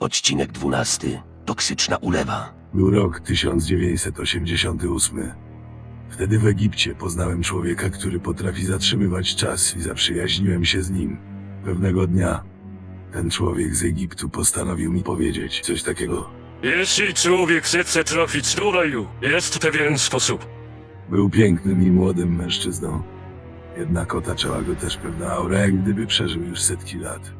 Odcinek 12. Toksyczna ulewa. Był rok 1988. Wtedy w Egipcie poznałem człowieka, który potrafi zatrzymywać czas i zaprzyjaźniłem się z nim. Pewnego dnia ten człowiek z Egiptu postanowił mi powiedzieć coś takiego. Jeśli człowiek chce trafić do raju, jest pewien sposób. Był pięknym i młodym mężczyzną. Jednak otaczała go też pewna aura, jak gdyby przeżył już setki lat.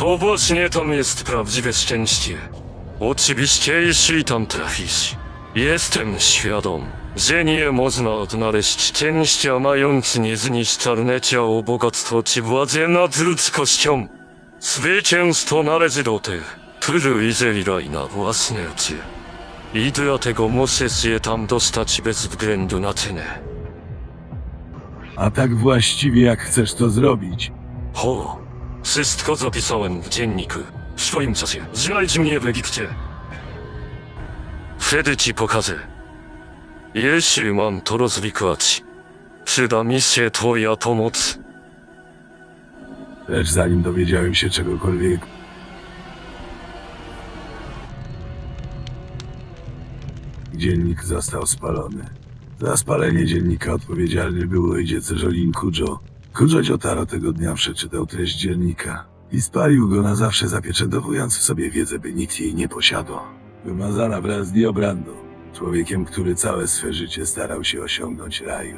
To właśnie tam jest prawdziwe szczęście. Oczywiście, jeśli tam trafisz. Jestem świadom, że nie można odnaleźć szczęścia mając niezniszczalne ciało, bogactwo czy władzę nad ludzkością. Zwycięstwo należy do tych, którzy raj na własne oczy. I dlatego musisz je tam dostać bez względu na cenę. A tak właściwie jak chcesz to zrobić? Ho, wszystko zapisałem w dzienniku. W swoim czasie. Znajdź mnie w Egipcie. Wtedy ci pokażę. Jeśli mam to rozwikłać, przyda mi się twoja pomoc. Lecz zanim dowiedziałem się czegokolwiek, dziennik został spalony. Za spalenie dziennika odpowiedzialny był ojciec Jolin Kujo. Kujo Jotaro tego dnia przeczytał treść dziennika i spalił go na zawsze, zapieczętowując w sobie wiedzę, by nikt jej nie posiadł. Wymazana wraz z Diobrando, człowiekiem, który całe swe życie starał się osiągnąć raju.